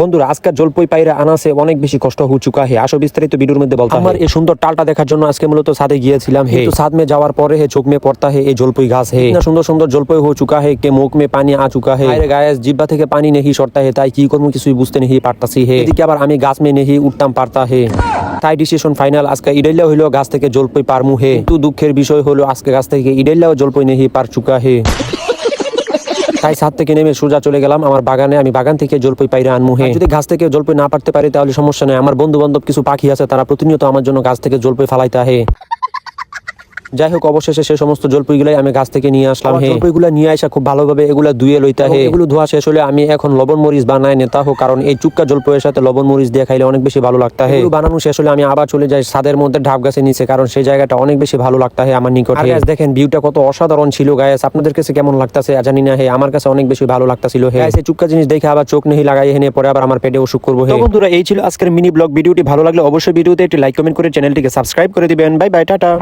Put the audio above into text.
বন্ধুরা আজকাল জলপই পাইরা আনাসে অনেক বেশি কষ্ট হু চুকা হে। আসো বিস্তারিত ভিডিওর মধ্যে বলতে আমার এই সুন্দর টালটা দেখার জন্য আজকে মূলত সাথে গিয়েছিলাম হে। তো ছাদ মে যাওয়ার পরে হে চোখ মে পড়তা হে এই জলপই গাছ হে। ইतना সুন্দর সুন্দর জলপই হো চুকা হে কে মুখ মে পানি আ চুকা হে। আরে গায়ে জিব্বা থেকে পানি নেহি সরতা হে তাই কি করব কিছুই বুঝতে নেহি পারতাছি হে। এদিকে আবার আমি গাছ মে নেহি উঠতাম পারতা হে। তাই ডিসিশন ফাইনাল আজকে ইডেল্লা হইল গাছ থেকে জলপই পারমু হে। কিন্তু দুঃখের বিষয় হলো আজকে গাছ থেকে ইডেল্লাও জলপই নেহি পার চুকা হে। তাই ছাদ থেকে নেমে সোজা চলে গেলাম। আমার বাগানে আমি বাগান থেকে জলপই পাইরা আনমু হে। যদি গাছ থেকে জলপই না পারতে পারি তাহলে সমস্যা নেই। আমার বন্ধু বান্ধব কিছু পাখি আছে, তারা প্রতিনিয়ত আমার জন্য গাছ থেকে জলপই ফালাইতে হে। যাই হোক অবশেষে সে সমস্ত জলপইগুলাই আমি গাছ থেকে নিয়ে আসলাম। হে। জলপইগুলা নিয়ে আসা খুব ভালোভাবে এগুলা ধুয়ে লইতা হে। এগুলো ধোয়া শেষ হলে আমি এখন লবণ মরিচ বানায় নেতা হোক কারণ এই চুক্কা জলপইয়ের সাথে লবণ মরিচ দিয়ে খাইলে অনেক বেশি ভালো লাগতা হে। বানানো শেষ হলে আমি আবার চলে যাই ছাদের মধ্যে ঢাপ গাছে নিচে কারণ সেই জায়গাটা অনেক বেশি ভালো লাগতা হে আমার নিকটে। guys, দেখেন ভিউটা কত অসাধারণ ছিল গায়েস আপনাদের কাছে কেমন লাগতাছে জানি না হে আমার কাছে অনেক বেশি ভালো লাগতাছিল হে। Guys, এই চুক্কা জিনিস দেখে আবার চোখ নেই লাগাই হেনে পরে আবার আমার পেটে অসুখ করব হে। বন্ধুরা এই ছিল আজকের মিনি ব্লগ। ভিডিওটি ভালো লাগলে অবশ্যই ভিডিওতে একটি লাইক কমেন্ট করে চ্যানেলটিকে সাবস্ক্রাইব করে দিবেন। Bye bye tata.